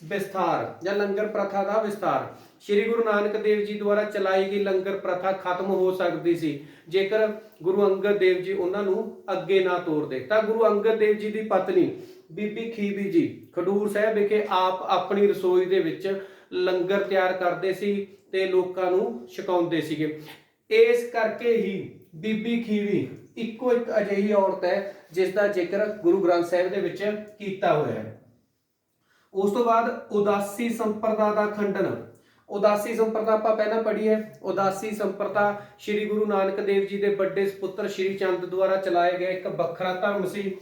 ਵਿਸਥਾਰ ਜਾਂ ਲੰਗਰ ਪ੍ਰਥਾ ਦਾ ਵਿਸਥਾਰ। ਸ੍ਰੀ ਗੁਰੂ ਨਾਨਕ ਦੇਵ ਜੀ ਦੁਆਰਾ ਚਲਾਈ ਗਈ ਲੰਗਰ ਪ੍ਰਥਾ ਖਤਮ ਹੋ ਸਕਦੀ ਸੀ। ਜੇਕਰ ਗੁਰੂ ਅੰਗਦ ਦੇਵ ਜੀ ਉਹਨਾਂ ਨੂੰ ਅੱਗੇ ਨਾ ਤੋਰਦੇ, ਤਾਂ ਗੁਰੂ ਅੰਗਦ ਦੇਵ ਜੀ ਦੀ ਪਤਨੀ ਬੀਬੀ ਖੀਬੀ ਜੀ ਖਡੂਰ ਸਾਹਿਬ ਵਿਖੇ ਆਪ ਆਪਣੀ ਰਸੋਈ ਦੇ ਵਿੱਚ ਲੰਗਰ ਤਿਆਰ ਕਰਦੇ ਸੀ ਤੇ ਲੋਕਾਂ ਨੂੰ ਛਕਾਉਂਦੇ ਸੀਗੇ। ਇਸ ਕਰਕੇ ਹੀ ਬੀਬੀ ਖੀਵੀ ਇੱਕੋ ਇੱਕ ਅਜਿਹੀ ਔਰਤ ਹੈ ਜਿਸ ਦਾ ਜ਼ਿਕਰ ਗੁਰੂ ਗ੍ਰੰਥ ਸਾਹਿਬ ਦੇ ਵਿੱਚ ਕੀਤਾ ਹੋਇਆ ਹੈ। ਉਸ ਤੋਂ ਬਾਅਦ ਉਦਾਸੀ ਸੰਪਰਦਾ ਦਾ ਖੰਡਨ। ਉਦਾਸੀ ਸੰਪਰਦਾ ਆਪਾਂ ਪਹਿਲਾਂ ਪੜ੍ਹੀ ਹੈ। ਉਦਾਸੀ ਸੰਪਰਦਾ ਸ੍ਰੀ ਗੁਰੂ ਨਾਨਕ ਦੇਵ ਜੀ ਦੇ ਵੱਡੇ ਸੁਪੁੱਤਰ ਸ੍ਰੀ ਚੰਦ ਦੁਆਰਾ ਚਲਾਇਆ ਗਿਆ ਇੱਕ ਵੱਖਰਾ ਧਰਮ ਸੀ,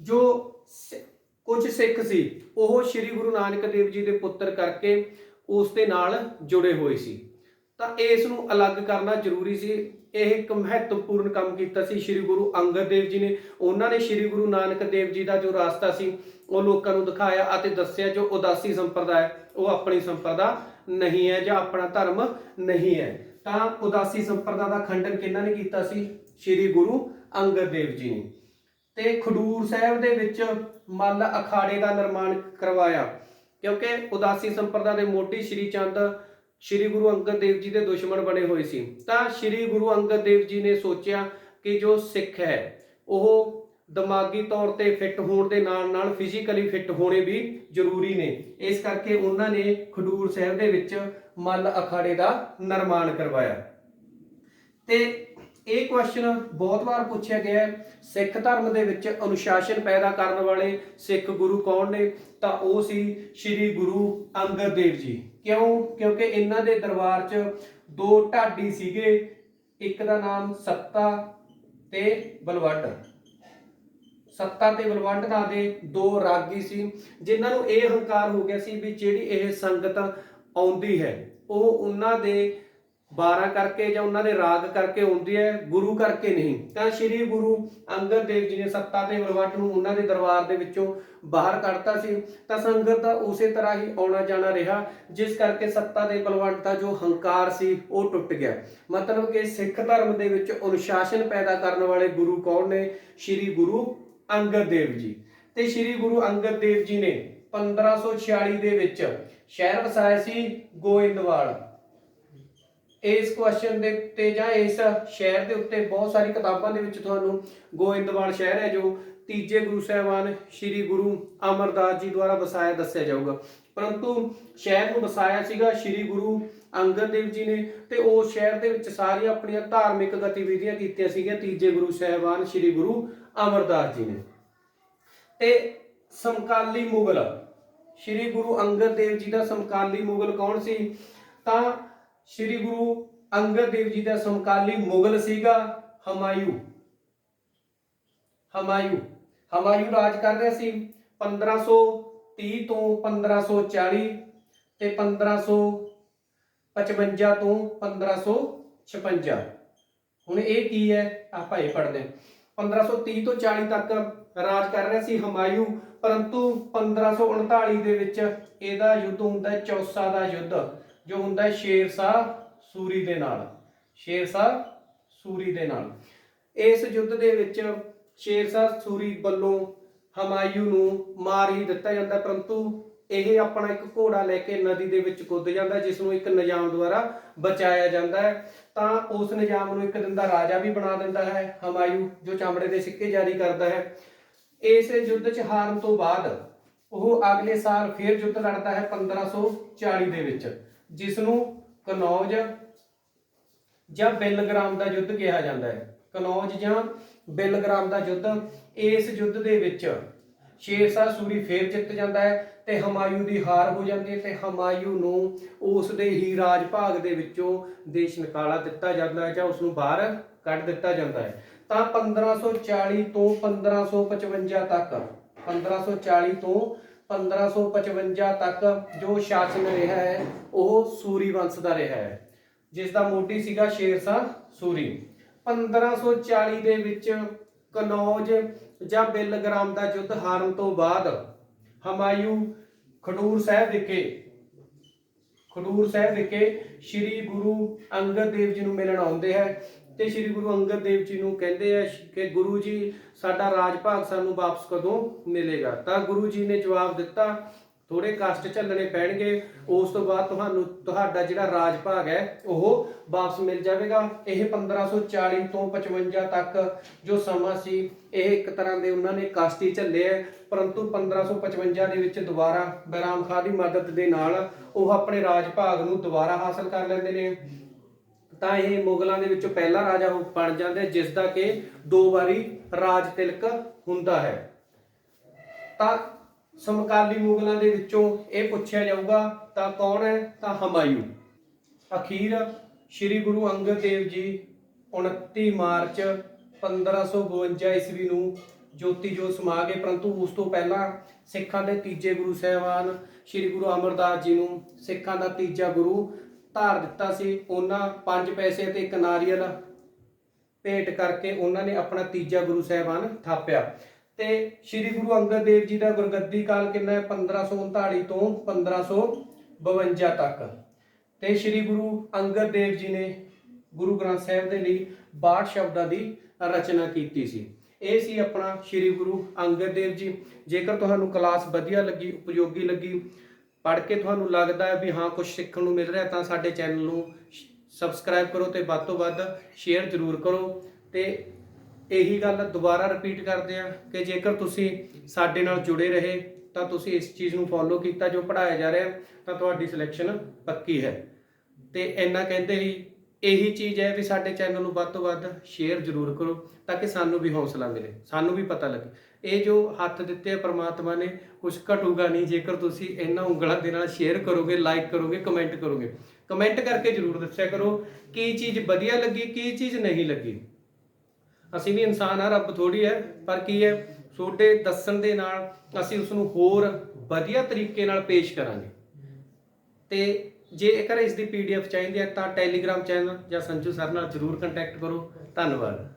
ਜੋ ਸਿ- ਕੁਝ ਸਿੱਖ ਸੀ। ਉਹ ਸ੍ਰੀ ਗੁਰੂ ਨਾਨਕ ਦੇਵ ਜੀ ਦੇ ਪੁੱਤਰ ਕਰਕੇ ਉਸ ਦੇ ਨਾਲ ਜੁੜੇ ਹੋਏ ਸੀ। ਤਾਂ ਇਸ ਨੂੰ ਅਲੱਗ ਕਰਨਾ ਜ਼ਰੂਰੀ ਸੀ। ਇਹ ਇੱਕ ਮਹੱਤਵਪੂਰਨ ਕੰਮ ਕੀਤਾ ਸੀ। ਸ੍ਰੀ ਗੁਰੂ ਅੰਗਦ ਦੇਵ ਜੀ ਨੇ। ਉਹਨਾਂ ਨੇ ਸ੍ਰੀ ਗੁਰੂ ਨਾਨਕ ਦੇਵ ਜੀ ਦਾ ਜੋ ਰਾਸਤਾ ਸੀ ਉਹ ਲੋਕਾਂ ਨੂੰ ਦਿਖਾਇਆ ਅਤੇ ਦੱਸਿਆ ਜੋ ਉਦਾਸੀ ਸੰਪਰਦਾ ਹੈ, ਉਹ ਆਪਣੀ ਸੰਪਰਦਾ ਨਹੀਂ ਹੈ ਜਾਂ ਆਪਣਾ ਧਰਮ ਨਹੀਂ ਹੈ। ਤਾਂ ਉਦਾਸੀ ਸੰਪਰਦਾ ਦਾ ਖੰਡਨ ਕਿਹਨਾਂ ਨੇ ਕੀਤਾ ਸੀ? ਸ੍ਰੀ ਗੁਰੂ ਅੰਗਦ ਦੇਵ ਜੀ ਨੇ। ਤੇ ਖਡੂਰ ਸਾਹਿਬ ਦੇ ਵਿੱਚ ਮੱਲ ਅਖਾੜੇ ਦਾ ਨਿਰਮਾਣ ਕਰਵਾਇਆ, ਕਿਉਂਕਿ ਉਦਾਸੀ ਸੰਪਰਦਾ ਦੇ ਮੋਢੀ ਸ੍ਰੀ ਚੰਦ, ਸ੍ਰੀ ਗੁਰੂ ਅੰਗਦ ਦੇਵ ਜੀ ਦੇ ਦੁਸ਼ਮਣ ਬਣੇ ਹੋਏ ਸੀ। ਤਾਂ ਸ੍ਰੀ ਗੁਰੂ ਅੰਗਦ ਦੇਵ ਜੀ ਨੇ ਸੋਚਿਆ ਕਿ ਜੋ ਸਿੱਖ ਹੈ, ਉਹ ਦਿਮਾਗੀ ਤੌਰ ਤੇ ਫਿੱਟ ਹੋਣ ਦੇ ਨਾਲ ਨਾਲ ਫਿਜ਼ੀਕਲੀ ਫਿੱਟ ਹੋਣੇ ਵੀ ਜ਼ਰੂਰੀ ਨੇ। ਇਸ ਕਰਕੇ ਉਹਨਾਂ ਨੇ ਖਡੂਰ ਸਾਹਿਬ ਦੇ ਵਿੱਚ ਮੱਲ ਅਖਾੜੇ ਦਾ ਨਿਰਮਾਣ ਕਰਵਾਇਆ। ਤੇ ਇਹ ਕੁਐਸਚਨ ਬਹੁਤ ਵਾਰ ਪੁੱਛਿਆ ਗਿਆ ਹੈ, ਸਿੱਖ ਧਰਮ ਦੇ ਵਿੱਚ ਅਨੁਸ਼ਾਸਨ ਪੈਦਾ ਕਰਨ ਵਾਲੇ ਸਿੱਖ ਗੁਰੂ ਕੌਣ ਨੇ? ਤਾਂ ਉਹ ਸੀ ਸ੍ਰੀ ਗੁਰੂ ਅੰਗਦ ਦੇਵ ਜੀ। ਕਿਉਂ? ਕਿਉਂਕਿ ਇਹਨਾਂ ਦੇ ਦਰਬਾਰ 'ਚ ਦੋ ਢਾਡੀ ਸੀਗੇ, ਇੱਕ ਦਾ ਨਾਮ ਸੱਤਾ ਤੇ ਬਲਵੰਡ। ਸੱਤਾ ਤੇ ਬਲਵੰਡ ਨਾਂ ਦੇ ਦੋ ਰਾਗੀ ਸੀ, ਜਿਨ੍ਹਾਂ ਨੂੰ ਇਹ ਹੰਕਾਰ ਹੋ ਗਿਆ ਸੀ ਵੀ ਜਿਹੜੀ ਇਹ ਸੰਗਤ ਆਉਂਦੀ ਹੈ, ਉਹ ਉਹਨਾਂ ਦੇ 12 ਕਰਕੇ ਜਾਂ ਉਹਨਾਂ ਦੇ ਰਾਗ ਕਰਕੇ ਆਉਂਦੀ ਹੈ, ਗੁਰੂ ਕਰਕੇ ਨਹੀਂ। ਤਾਂ ਸ੍ਰੀ ਗੁਰੂ ਅੰਗਦ ਦੇਵ ਜੀ ਨੇ ਸੱਤਾ ਤੇ ਬਲਵੰਡ ਨੂੰ ਉਹਨਾਂ ਦੇ ਦਰਬਾਰ ਦੇ ਵਿੱਚੋਂ ਬਾਹਰ ਕੱਢਤਾ ਸੀ। ਤਾਂ ਸੰਗਤ ਦਾ ਉਸੇ ਤਰ੍ਹਾਂ ਹੀ ਆਉਣਾ ਜਾਣਾ ਰਿਹਾ, ਜਿਸ ਕਰਕੇ ਸੱਤਾ ਦੇ ਬਲਵੰਡ ਦਾ ਜੋ ਹੰਕਾਰ ਸੀ, ਉਹ ਟੁੱਟ ਗਿਆ। ਮਤਲਬ ਕਿ ਸਿੱਖ ਧਰਮ ਦੇ ਵਿੱਚ ਅਨੁਸ਼ਾਸਨ ਪੈਦਾ ਕਰਨ ਵਾਲੇ ਗੁਰੂ ਕੌਣ ਨੇ? ਸ੍ਰੀ ਗੁਰੂ ਅੰਗਦ ਦੇਵ ਜੀ। ਤੇ ਸ੍ਰੀ ਗੁਰੂ ਅੰਗਦ ਦੇਵ ਜੀ ਨੇ 1546 ਦੇ ਵਿੱਚ ਸ਼ਹਿਰ ਵਸਾਇਆ ਸੀ ਗੋਇੰਦਵਾਲ। ਇਸ ਕੁਐਸਚਨ ਦੇ ਉੱਤੇ ਜਾਂ ਇਸ ਸ਼ਹਿਰ ਦੇ ਉੱਤੇ ਬਹੁਤ ਸਾਰੀ ਕਿਤਾਬਾਂ ਦੇ ਵਿੱਚ ਤੁਹਾਨੂੰ ਗੋਇੰਦਵਾਲ ਸ਼ਹਿਰ ਹੈ, ਜੋ ਤੀਜੇ ਗੁਰੂ ਸਾਹਿਬਾਨ ਸ੍ਰੀ ਗੁਰੂ ਅਮਰਦਾਸ ਜੀ ਦੁਆਰਾ ਵਸਾਇਆ, ਦੱਸਿਆ ਜਾਊਗਾ। ਪਰੰਤੂ ਸ਼ਹਿਰ ਨੂੰ ਵਸਾਇਆ ਸੀਗਾ ਸ੍ਰੀ ਗੁਰੂ ਅੰਗਦ ਦੇਵ ਜੀ ਨੇ ਤੇ ਉਸ ਸ਼ਹਿਰ ਦੇ ਵਿੱਚ ਸਾਰੀਆਂ ਆਪਣੀਆਂ ਧਾਰਮਿਕ ਗਤੀਵਿਧੀਆਂ ਕੀਤੀਆਂ ਸੀਗੀਆਂ ਤੀਜੇ ਗੁਰੂ ਸਾਹਿਬਾਨ ਸ੍ਰੀ ਗੁਰੂ ਅਮਰਦਾਸ ਜੀ ਨੇ। ਤੇ ਸਮਕਾਲੀ ਮੁਗਲ, ਸ੍ਰੀ ਗੁਰੂ ਅੰਗਦ ਦੇਵ ਜੀ ਦਾ ਸਮਕਾਲੀ ਮੁਗਲ ਕੌਣ ਸੀ? ਤਾਂ ਸ੍ਰੀ ਗੁਰੂ ਅੰਗਦ ਦੇਵ ਜੀ ਦਾ ਸਮਕਾਲੀ ਮੁਗਲ ਸੀਗਾ ਹਮਾਯੂ। ਹਮਾਯੂ। ਹਮਾਯੂ ਰਾਜ ਕਰ ਰਿਹਾ ਸੀ 1530 ਤੋਂ 1540 ਤੇ 1555 ਤੋਂ 1556 ਹੁਣ ਇਹ ਕੀ ਹੈ? ਆਪਾਂ ਇਹ ਪੜ੍ਹਦੇ ਹਾਂ। 1530 ਤੋਂ 40 ਤੱਕ ਰਾਜ ਕਰ ਰਿਹਾ ਸੀ ਹਮਾਯੂ, ਪਰੰਤੂ 1539 ਦੇ ਵਿੱਚ ਇਹਦਾ ਯੁੱਧ ਹੁੰਦਾ ਹੈ ਚੌਸਾ ਦਾ ਯੁੱਧ, ਜੋ ਹੁੰਦਾ ਹੈ ਸ਼ੇਰਸ਼ਾਹ ਸੂਰੀ ਦੇ ਨਾਲ ਸ਼ੇਰਸ਼ਾਹ ਸੂਰੀ ਦੇ ਨਾਲ। ਇਸ ਯੁੱਧ ਦੇ ਵਿੱਚ ਸ਼ੇਰਸ਼ਾਹ ਸੂਰੀ ਵੱਲੋਂ ਹਮਾਯੂ ਨੂੰ ਮਾਰ ਹੀ ਦਿੱਤਾ ਜਾਂਦਾ ਪਰੰਤੂ ਇਹ ਆਪਣਾ ਇੱਕ ਘੋੜਾ ਲੈ ਕੇ ਨਦੀ ਦੇ ਵਿੱਚ ਕੁੱਦ ਜਾਂਦਾ ਜਿਸ ਨੂੰ ਇੱਕ ਨਿਜ਼ਾਮ ਦੁਆਰਾ ਬਚਾਇਆ ਜਾਂਦਾ ਹੈ। ਤਾਂ ਉਸ ਨਿਜ਼ਾਮ ਨੂੰ ਇੱਕ ਦਿਨ ਦਾ ਰਾਜਾ ਵੀ ਬਣਾ ਦਿੰਦਾ ਹੈ, ਹਮਾਯੂ, ਜੋ ਚਮੜੇ ਦੇ ਸਿੱਕੇ ਜਾਰੀ ਕਰਦਾ ਹੈ। ਇਸ ਯੁੱਧ 'ਚ ਹਾਰਨ ਤੋਂ ਬਾਅਦ ਉਹ ਅਗਲੇ ਸਾਲ ਫਿਰ ਯੁੱਧ ਲੜਦਾ ਹੈ 1540 ਦੇ ਵਿੱਚ ਜਿਸ ਨੂੰ ਕਨੌਜ ਜਾਂ ਬਿਲਗ੍ਰਾਮ ਦਾ ਯੁੱਧ ਕਿਹਾ ਜਾਂਦਾ ਹੈ। ਕਨੌਜ ਜਾਂ ਬਿਲਗ੍ਰਾਮ ਦਾ ਯੁੱਧ ਇਸ ਯੁੱਧ ਦੇ ਵਿੱਚ ਸ਼ੇਰਸ਼ਾਹ ਸੂਰੀ ਫੇਰ ਜਿੱਤ ਜਾਂਦਾ ਹੈ। ਤੇ ਹਮਾਯੂ ਦੀ ਹਾਰ ਹੋ ਜਾਂਦੀ ਹੈ ਤੇ ਹਮਾਯੂ ਨੂੰ ਉਸ ਦੇ ਹੀ ਰਾਜ ਭਾਗ ਦੇ ਵਿੱਚੋਂ ਦੇਸ਼ ਨਿਕਾਲਾ ਦਿੱਤਾ ਜਾਂਦਾ ਹੈ ਜਾਂ ਉਸ ਨੂੰ ਬਾਹਰ ਕੱਢ ਦਿੱਤਾ ਜਾਂਦਾ ਹੈ। ਤਾਂ 1540 ਤੋਂ 1555 ਤੱਕ 1540 ਤੋਂ 1555 ਤੱਕ ਜੋ ਸ਼ਾਸਨ ਰਿਹਾ ਹੈ, ਉਹ ਸੂਰੀ ਵੰਸ਼ ਦਾ ਰਿਹਾ ਹੈ ਜਿਸ ਦਾ ਮੋਢੀ ਸੀਗਾ ਸ਼ੇਰਸ਼ਾਹ ਸੂਰੀ। 1540 ਦੇ ਵਿੱਚ ਕਨੌਜ ਜਾਂ ਬਿਲਗ੍ਰਾਮ ਦਾ ਯੁੱਧ ਹਾਰਨ ਤੋਂ ਬਾਅਦ ਹਮਾਯੂ ਖਡੂਰ ਸਾਹਿਬ ਵਿਖੇ। ਖਡੂਰ ਸਾਹਿਬ ਵਿਖੇ ਸ੍ਰੀ ਗੁਰੂ ਅੰਗਦ ਦੇਵ ਜੀ ਨੂੰ ਮਿਲਣ ਆਉਂਦੇ ਹੈ ਤੇ ਸ੍ਰੀ ਗੁਰੂ ਅੰਗਦ ਦੇਵ ਜੀ ਨੂੰ ਕਹਿੰਦੇ ਆ ਕਿ ਗੁਰੂ ਜੀ, ਸਾਡਾ ਰਾਜ ਭਾਗ ਸਾਨੂੰ ਵਾਪਸ ਕਦੋਂ ਮਿਲੇਗਾ? ਤਾਂ ਗੁਰੂ ਜੀ ਨੇ ਜਵਾਬ ਦਿੱਤਾ ਥੋੜੇ ਕਸ਼ਟ ਝੱਲਣੇ ਪੈਣਗੇ ਉਸ ਤੋਂ ਬਾਅਦ ਤੁਹਾਨੂੰ ਤੁਹਾਡਾ ਜਿਹੜਾ ਰਾਜ ਭਾਗ ਹੈ ਉਹ ਵਾਪਸ ਮਿਲ ਜਾਵੇਗਾ। ਇਹ 1540 ਤੋਂ 55 ਤੱਕ ਜੋ ਸਮਾਂ ਸੀ ਇਹ ਇੱਕ ਤਰ੍ਹਾਂ ਦੇ ਉਹਨਾਂ ਨੇ ਕਸ਼ਟ ਹੀ ਝੱਲੇ ਹੈ। ਪਰੰਤੂ 1555 ਦੇ ਵਿੱਚ ਦੁਬਾਰਾ ਬੈਰਾਮ ਖਾਨ ਦੀ ਮਦਦ ਦੇ ਨਾਲ ਉਹ ਆਪਣੇ ਰਾਜ ਭਾਗ ਨੂੰ ਦੁਬਾਰਾ ਹਾਸਲ ਕਰ ਲੈਂਦੇ ਨੇ। ਤਾਂ ਇਹ ਮੁਗਲਾਂ ਦੇ ਵਿੱਚੋਂ ਪਹਿਲਾ ਰਾਜਾ ਉਹ ਬਣ ਜਾਂਦਾ ਹੈ, ਜਿਸ ਦਾ ਕਿ ਦੋ ਵਾਰੀ ਰਾਜ ਤਿਲਕ ਹੁੰਦਾ ਹੈ। ਤਾਂ ਸਮਕਾਲੀ ਮੁਗਲਾਂ ਦੇ ਵਿੱਚੋਂ ਇਹ ਪੁੱਛਿਆ ਜਾਊਗਾ, ਤਾਂ ਕੌਣ ਹੈ? ਤਾਂ ਹਮਾਯੂ। ਅਖੀਰ ਸ੍ਰੀ ਗੁਰੂ ਅੰਗਦ ਦੇਵ ਜੀ 29 ਮਾਰਚ 1552 ਈਸਵੀ ਨੂੰ ਜੋਤੀ ਜੋਤ ਸਮਾ ਗਏ, ਪਰੰਤੂ ਉਸ ਤੋਂ ਪਹਿਲਾਂ ਸਿੱਖਾਂ ਦੇ ਤੀਜੇ ਗੁਰੂ ਸਾਹਿਬਾਨ ਸ੍ਰੀ ਗੁਰੂ ਅਮਰਦਾਸ ਜੀ ਨੂੰ ਸਿੱਖਾਂ ਦਾ ਤੀਜਾ ਗੁਰੂ ਧਾਰ ਦਿੱਤਾ ਸੀ। ਉਹਨਾਂ ਪੰਜ ਪੈਸੇ ਤੇ ਇੱਕ ਨਾਰੀਅਲ ਭੇਟ ਕਰਕੇ ਉਹਨਾਂ ਨੇ ਆਪਣਾ ਤੀਜਾ ਗੁਰੂ ਸਾਹਿਬਾਨ ਥਾਪਿਆ। ਤੇ ਸ੍ਰੀ ਗੁਰੂ ਅੰਗਦ ਦੇਵ ਜੀ ਦਾ ਗੁਰਗੱਦੀ ਕਾਲ ਕਿੰਨਾ ਹੈ? 1539 ਤੋਂ 1552 ਤੱਕ। ਤੇ ਸ੍ਰੀ ਗੁਰੂ ਅੰਗਦ ਦੇਵ ਜੀ ਨੇ ਗੁਰੂ ਗ੍ਰੰਥ ਸਾਹਿਬ ਦੇ ਲਈ 62 ਸ਼ਬਦਾਂ ਦੀ ਰਚਨਾ ਕੀਤੀ ਸੀ। ਇਹ ਸੀ ਆਪਣਾ ਸ੍ਰੀ ਗੁਰੂ ਅੰਗਦ ਦੇਵ ਜੀ। ਜੇਕਰ ਤੁਹਾਨੂੰ ਕਲਾਸ ਵਧੀਆ ਲੱਗੀ, ਉਪਯੋਗੀ ਲੱਗੀ, ਪੜ੍ਹ ਕੇ ਤੁਹਾਨੂੰ ਲੱਗਦਾ ਹੈ ਵੀ ਹਾਂ ਕੁਝ ਸਿੱਖਣ ਨੂੰ ਮਿਲ ਰਿਹਾ, ਤਾਂ ਸਾਡੇ ਚੈਨਲ ਨੂੰ ਸਬਸਕ੍ਰਾਈਬ ਕਰੋ ਤੇ ਵੱਧ ਤੋਂ ਵੱਧ ਸ਼ੇਅਰ ਜ਼ਰੂਰ ਕਰੋ। ਤੇ ਇਹੀ ਗੱਲ ਦੁਬਾਰਾ ਰਿਪੀਟ ਕਰਦੇ ਆ ਕਿ ਜੇਕਰ ਤੁਸੀਂ ਸਾਡੇ ਨਾਲ ਜੁੜੇ ਰਹੇ, ਤਾਂ ਤੁਸੀਂ ਇਸ ਚੀਜ਼ ਨੂੰ ਫੋਲੋ ਕੀਤਾ ਜੋ ਪੜਾਇਆ ਜਾ ਰਿਹਾ, ਤਾਂ ਤੁਹਾਡੀ ਸਿਲੈਕਸ਼ਨ ਪੱਕੀ ਹੈ। ਤੇ ਇੰਨਾ ਕਹਿੰਦੇ ਹੀ, ਇਹੀ ਚੀਜ਼ ਹੈ ਵੀ ਸਾਡੇ ਚੈਨਲ ਨੂੰ ਵੱਧ ਤੋਂ ਵੱਧ ਸ਼ੇਅਰ ਜ਼ਰੂਰ ਕਰੋ, ਤਾਂ ਕਿ ਸਾਨੂੰ ਵੀ ਹੌਸਲਾ ਮਿਲੇ, ਸਾਨੂੰ ਵੀ ਪਤਾ ਲੱਗੇ। ਇਹ ਜੋ ਹੱਥ ਦਿੱਤੇ ਆ ਪ੍ਰਮਾਤਮਾ ਨੇ ਕੁਝ ਘਟੂਗਾ ਨਹੀਂ, ਜੇਕਰ ਤੁਸੀਂ ਇਹਨਾਂ ਉਂਗਲਾਂ ਦੇ ਨਾਲ ਸ਼ੇਅਰ ਕਰੋਗੇ ਲਾਈਕ ਕਰੋਗੇ ਕਮੈਂਟ ਕਰੋਗੇ। ਕਮੈਂਟ ਕਰਕੇ ਜ਼ਰੂਰ ਦੱਸਿਆ ਕਰੋ, ਕੀ ਚੀਜ਼ ਵਧੀਆ ਲੱਗੀ, ਕੀ ਚੀਜ਼ ਨਹੀਂ ਲੱਗੀ। ਅਸੀਂ ਵੀ ਇਨਸਾਨ ਆ ਰੱਬ ਥੋੜੀ ਹੈ, ਪਰ ਕੀ ਹੈ? ਤੁਹਾਡੇ ਦੱਸਣ ਦੇ ਨਾਲ ਅਸੀਂ ਉਸ ਨੂੰ ਹੋਰ ਵਧੀਆ ਤਰੀਕੇ ਨਾਲ ਪੇਸ਼ ਕਰਾਂਗੇ। ਤੇ ਜੇਕਰ ਇਸ ਦੀ ਪੀਡੀਐਫ ਚਾਹੀਦੀ ਹੈ ਤਾਂ ਟੈਲੀਗ੍ਰਾਮ ਚੈਨਲ ਜਾਂ ਸੰਜੂ ਸਰ ਨਾਲ ਜਰੂਰ ਕੰਟੈਕਟ ਕਰੋ। ਧੰਨਵਾਦ।